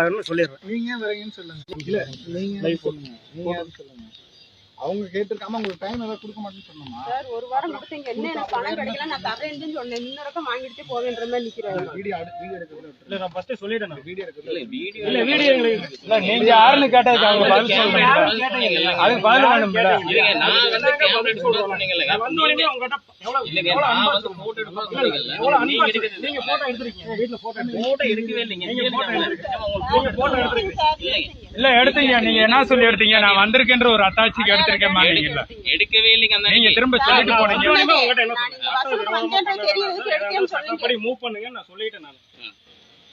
பார்க்கணும்னு சொல்லிடுறேன். நீங்க ஏன் வரீங்கன்னு சொல்லுங்க. இல்ல நீங்க Live ஏன் சொல்லுங்க நீங்க யாரும் சொல்லுங்க. அவங்க கேட்டிருக்காம உங்களுக்கு டைம் ஏதாவது கொடுக்க மாட்டேன்னு சொன்னோமா? சார் ஒரு வாரம் கொடுத்தீங்க. என்ன எனக்கு பணம் கிடைக்கல. நான் தரேன்னு சொன்னேன். இன்னொருக்கம் வாங்கிட்டு போவேன்ற மாதிரி நிக்கிறாரு வீடியோ வீடியோ எடுக்கிறது இல்ல. நான் ஃபர்ஸ்ட் சொல்லிட்டேன். வீடியோ எடுக்கிறது இல்ல வீடியோ இல்ல வீடியோ எங்களுக்கு இல்ல நீங்க யாருன்னு கேட்டதுக்கு அவங்க பதில் சொல்றீங்க அதுக்கு பதில் வேணும்ல இல்லைங்க நான் வந்து கேமரா எடுத்து சொன்னீங்கல்ல நான் வந்த உடனே உங்ககிட்ட எவ்வளவு இல்லைங்க எவ்வளவு நான் வந்து போட்டோ எவ்வளவு சொன்னீங்கல்ல அன்பா நீங்க போட்டோ எடுத்திருக்கீங்க. வீட்ல போட்டோ போட்டோ எடுக்கவே இல்லைங்க. நீங்க எடுக்கிறீங்க நீங்க போட்டோ இல்லைங்க இல்ல. எடுத்தீங்க. நீங்க என்ன சொல்லி எடுத்தீங்க? நான் வந்திருக்கேன்ற ஒரு அத்தாட்சிக்கு எடுத்திருக்கேன் எடுக்கவே இல்லைங்க அந்த நீங்க திரும்ப சொல்லிட்டு போனீங்க. மூவ் பண்ணுங்க. நான் சொல்லிட்டேன் நான்.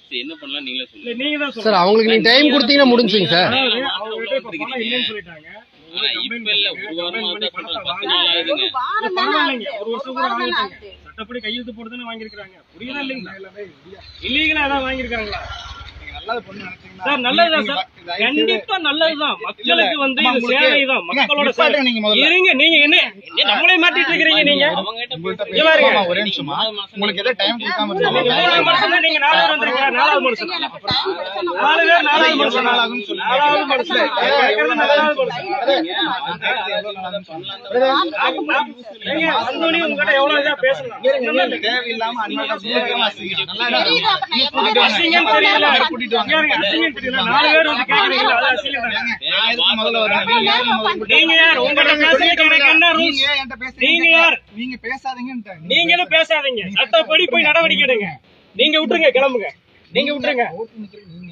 சரி, என்ன பண்ணலாம்? நீங்களே இல்ல சொல்லுங்க நீங்க தான் சார் சொல்லுங்க. அவங்களுக்கு நீங்க டைம் கொடுத்தீங்கன்னா முடிஞ்சுங்க சார். இல்லைன்னு சொல்லிட்டாங்க. இப்ப இல்ல ஒரு வாரமா பத்து நாள் ஆகுதுங்க ஒரு வருஷம் கூட சட்டப்படி கையெழுத்து போட்டு தானே வாங்கியிருக்காங்க புரியுதா இல்லைங்களா? இல்லீகலா ஏதாவது வாங்கியிருக்காங்களா சார் நல்லதுதான் சார். கண்டிப்பா நல்லதுதான். மக்களுக்கு வந்து இது சேவை தான் மக்களோட நீங்க நீங்க என்ன என்ன நம்மளே மாட்டிட்டு இருக்கிறீங்க நீங்க? உங்கள்ட்ட. பேசுமா ஒரே நிமிஷமா உங்களுக்கு எதாவது டைம் கொடுக்காம நீங்க தேவையில்லாம கூட்டிட்டு வாங்க. யாரு என்கிட்ட பேசுறீங்க? நீங்க யார்? நீங்க பேசாதீங்கன்னுட்டேன். நீங்களும் பேசாதீங்க. சட்டப்படி போய் நடவடிக்கை எடுங்க நீங்க விட்டுருங்க கிளம்புங்க. நீங்க விட்டுருங்க.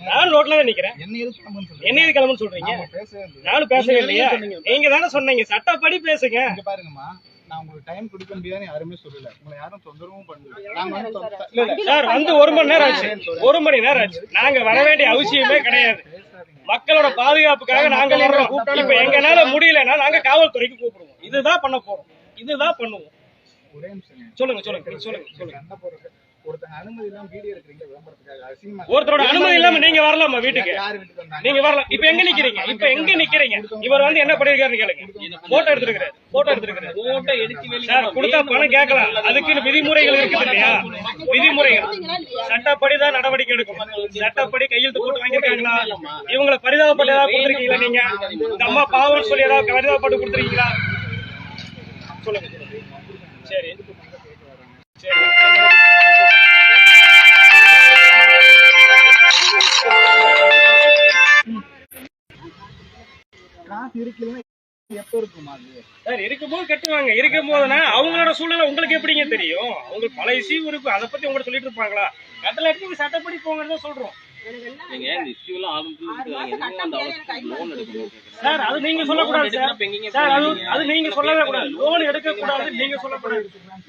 நானும் ரோட்ல தான் நிக்கிறேன். என்ன எதுக்கு கிளம்புன்னு சொல்றீங்க? என்ன இது கிளம்புன்னு சொல்றீங்க? நாம பேசவே இல்லையே. நானும் பேசவே இல்லையா? நீங்க தானே சொன்னீங்க. சட்டப்படி பேசுங்க. இங்க பாருங்கம்மா. நான் உங்களுக்கு டைம் கொடுக்க முடியாதுன்னு யாருமே சொல்லல. உங்களை யாரும் தொந்தரவும் பண்ணல. சார் வந்து ஒரு மணி நேரம் ஆச்சு. ஒரு மணி நேரம் ஆச்சு. நாங்க வர வேண்டிய அவசியமே கிடையாது. மக்களோட பாதுகாப்புக்காக நாங்க வர்றோம். இப்ப எங்கனால முடியலன்னா நாங்க காவல்துறைக்கு கூப்பிடுவோம். இதுதான் பண்ண போறோம். இதுதான் பண்ணுவோம். ஒரே நிமிஷம் சொல்லுங்க சொல்லுங்க சொல்லுங்க சொல்லுங்க. சண்டை போடுறது ஒருத்தங்க அனுமதி இல்லாம வீடியோ எடுக்கிறீங்க விளம்பரத்துக்காக. அசிங்கமா ஒருத்தரோட அனுமதி இல்லாம நீங்க வரலாமா வீட்டுக்கு? யார் வீட்டுக்கு வந்தாங்க? நீங்க வரலாம் இப்ப எங்க நிக்கிறீங்க? இப்ப எங்க நிக்கிறீங்க? இவர் வந்து என்ன பண்ணிருக்காருன்னு கேளுங்க. போட்டோ எடுத்திருக்காரு போட்டோ எடுத்திருக்காரு போட்டோ எடுக்கவே இல்லை சார் கொடுத்தா பணம் கேட்கலாம். அதுக்குன்னு விதிமுறைகள் இருக்குது இல்லையா? விதிமுறைகள். சட்டப்படி தான் நடவடிக்கை எடுக்கணும் சட்டப்படி கையெழுத்து போட்டு வாங்கியிருக்காங்களா? இவங்களை பரிதாபப்பட்டு ஏதாவது கொடுத்துருக்கீங்களா நீங்க? இந்த அம்மா பாவம் சொல்லி ஏதாவது பரிதாபப்பட்டு கொடுத்துருக்கீங்களா? சொல்லுங்க. சரி சரி காசு எப்ப இருக்குமா அது? சார் இருக்கும்போது கட்டுவாங்க. இருக்கும் போதுனா அவங்களோட சூழ்நிலை உங்களுக்கு எப்படிங்க தெரியும்? உங்களுக்கு பல இஷ்யூ இருக்கு அதை பத்தி உங்கள்ட்ட சொல்லிட்டு இருப்பாங்களா? கட்டளை எடுத்து சட்டப்படி போங்கன்னு தான் சொல்றோம். சார் அது நீங்க சொல்லக்கூடாது சார். சார் அது அது நீங்க சொல்லவே கூடாது. லோன் எடுக்க கூடாது நீங்க சொல்லக்கூடாது.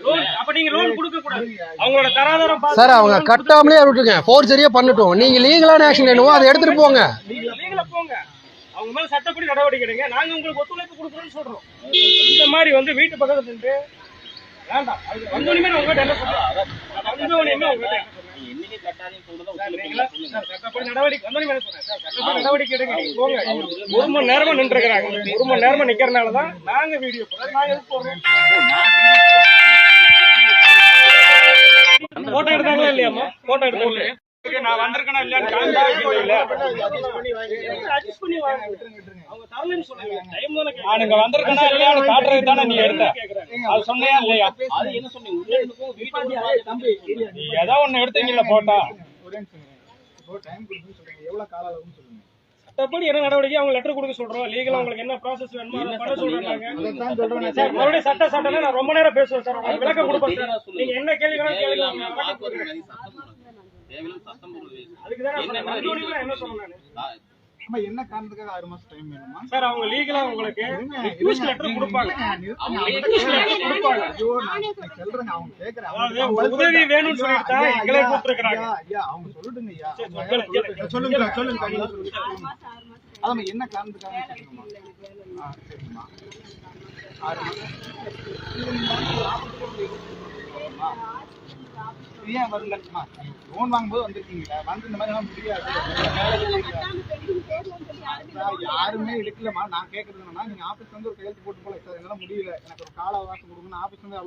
லோன் அப்ப நீங்க லோன் கொடுக்க கூடாது அவங்களோட தராதரம் பார்த்து சார் அவங்க கட்டாமலே விட்டுருங்க. ஃபோர் சரியா பண்ணட்டும். நீங்க லீகலான ஆக்ஷன் என்னவோ அதை எடுத்துட்டு போங்க. நீங்க லீகலா போங்க. அவங்க மேல சட்டப்படி நடவடிக்கை எடுங்க. நாங்க உங்களுக்கு ஒத்துழைப்பு கொடுக்குறோம்னு சொல்றோம். இந்த மாதிரி வந்து வீட்டு பக்கத்துல நின்று வேண்டாம். அது வந்தோடனே நான் உங்ககிட்ட என்ன சொல்றேன். வந்தோடனே உங்ககிட்ட என்னைக்கு கட்டாதீங்கன்னு சொல்றதை நடவடிக்கை நடவடிக்கை எடுங்க. போங்க. ஒரு மணி நேரமா நின்றுக்கிறாங்க ஒரு மணி நேரமா நிக்கிறனால தான் நாங்க வீடியோ நாங்க போடுறோம் போட்டோ எடுத்தாங்களா இல்லையாம்மா? போட்டோ எடுத்தாங்களே? நான் வந்திருக்கேனா இல்லையான்னு காமிக்க இல்ல அட்ஜஸ்ட் பண்ணி வாங்க அவங்க தரலன்னு சொல்லுங்க டைம் தானே நான் இங்க வந்திருக்கேனா இல்லையான்னு காட்டுறது தானே நீ எடுத்த. அது சொன்னியா இல்லையா? அது என்ன சொன்னீங்க? உள்ள இருந்துக்கும் வீட்டுக்கு நீ ஏதோ ஒண்ணு எடுத்தீங்கல்ல போட்டா. ஒரே நிமிஷம் இருங்க. இப்போ டைம் கொடுக்குன்னு சொல்றீங்க. எவ்வளவு கால அளவுன்னு சொல்லுங்க. சட்டப்படி என்ன நடவடிக்கை? அவங்க லெட்டர் கொடுக்க சொல்றோம். லீகலா உங்களுக்கு என்ன ப்ராசஸ் வேணுமோ அதை பண்ண சொல்றாங்க. சார் மறுபடியும் சட்ட சட்டம்னா நான் ரொம்ப நேரம் பேசுவேன் சார். உங்களுக்கு விளக்கம் கொடுப்பேன் சார். நீங்க என்ன கேள்வி வேணாலும் கேளுங்க. தேவையில்லாம சத்தம் போடுறது. என்ன சொன்னேன் நானு? அம்மா என்ன காரணத்துக்காக ஆறு மாசம் டைம் வேணுமா? சார் அவங்க லீகலா உங்களுக்கு ரிக்வெஸ்ட் லெட்டர் கொடுப்பாங்க. அவங்க ரிக்வெஸ்ட் லெட்டர் கொடுப்பாங்க. ஐயோ நான் அவங்க ஒரு உதவி வேணும்னு சொல்லிட்டு தான் ஐயா, எங்களை அவங்க சொல்லுங்க ஐயா. சொல்லுங்க, சொல்லுங்க, சொல்லுங்க அதாம்மா என்ன காரணத்துக்காக கேட்கணுமா ஆ சரிம்மா. ஆறு மாசம். இது ஏன் வரலம்மா லோன் வாங்கும்போது வந்திருக்கீங்களா? வந்து இந்த மாதிரி எல்லாம் முடியாது யாருமே எடுக்கலமா நான் கேக்குறது என்னன்னா நீங்க ஆபீஸ் வந்து ஒரு கையெழுத்து போட்டு போல சார். என்னால முடியல. எனக்கு ஒரு கால அவகாசம் கொடுங்கன்னு ஆபீஸ் வந்து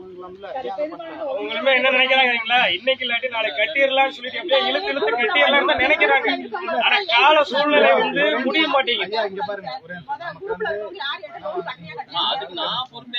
பண்றாங்க? அவங்களுமே என்ன நினைக்கிறாங்களா இன்னைக்கு இல்லாட்டி நாளைக்கு கட்டிடலாம்னு சொல்லிட்டு அப்படியே இழுத்து இழுத்து கட்டிடலாம்னு தான் நினைக்கிறாங்க. ஆனா கால சூழ்நிலை வந்து முடிய மாட்டேங்குது. இங்க பாருங்க. அதுக்கு நான் பொறுப்பேற்றுக்க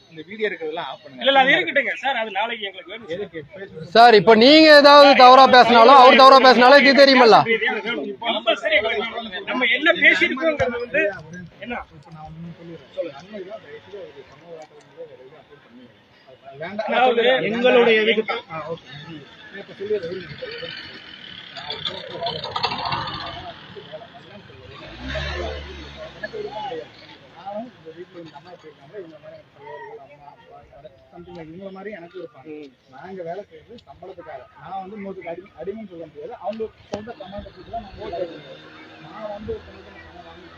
இந்த வீடியோ இருக்கிறதெல்லாம் ஆஃப் பண்ணுங்க இல்ல இல்ல அது இருக்கட்டுங்க சார் அது நாளைக்கு எங்களுக்கு வேணும் எதுக்கு சார் இப்போ நீங்க ஏதாவது தவறா பேசினாலும் அவர் தவறா பேசினாலும் இது தெரியுமல்ல. நம்ம என்ன பேசியிருக்கோங்கிறது வந்து என்ன இப்ப நான் வேண்டாம். நான் அதாவது சொல்லிடுறேன். எங்களுடைய வேண்டாம். வீட்டுக்கு. ஆ, ஓகே. நான் இப்ப சொல்லிடுறேன். இருங்க. எனக்கு விருப்பம் கிடையாது. வீட்டில் எங்கள் வீட்டுல அம்மா இவங்க மாதிரி எனக்கு அம்மா அப்பா சம்திங் இவங்க மாதிரி எனக்கு இருப்பாங்க நான் வேலை செய்யறது சம்பளத்துக்காக நான் வந்து இன்னொருத்துக்கு அடி அடிமைன்னு சொல்ல முடியாது அவங்க சொந்த கமாண்டை கொடுத்து தான் நான் வந்து வேலை நான் வந்து ஒருத்தவங்களுக்கு நான் பணம் வாங்கி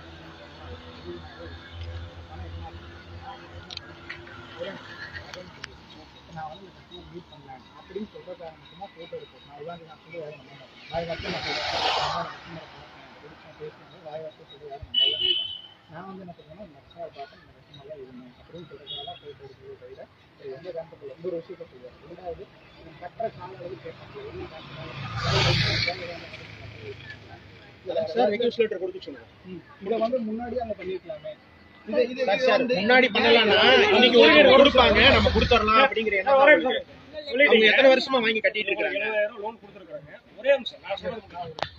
நான் வந்து கஸ்டமர் மீட் பண்ணேன் அப்படின்னு சொல்ற காரணத்துமா போட்டோ எடுப்போம் நான் இதான் நான் சொல்லி வேலை பண்ணேன் வாய் வார்த்தை நான் கஸ்டமரை வாய் வார்த்தை சொல்லி வேலை பண்ணேன் நான் வந்து என்ன பண்ணுவேன்னா இந்த கஸ்டமரை பார்த்தேன் இந்த கஸ்டமர்லாம் இருந்தேன் அப்படின்னு சொல்றதுனால போட்டோ எடுக்கிறது தவிர எந்த காரணத்தில் எந்த ஒரு விஷயத்தை சொல்லுவேன் ரெண்டாவது கட்டுற கால அளவு சொல்லுங்க இதை வந்து முன்னாடியே அவங்க பண்ணிருக்கலாமே முன்னாடி பண்ணலாம்னா இன்னைக்கு ஒரு கொடுப்பாங்க நம்ம கொடுத்துடலாம் அப்படிங்கிற எத்தனை வருஷமா வாங்கி கட்டிட்டு இருக்காங்க எழுபதாயிரம் லோன் கொடுத்துருக்காங்க ஒரே நிமிஷம் நான் சொல்றது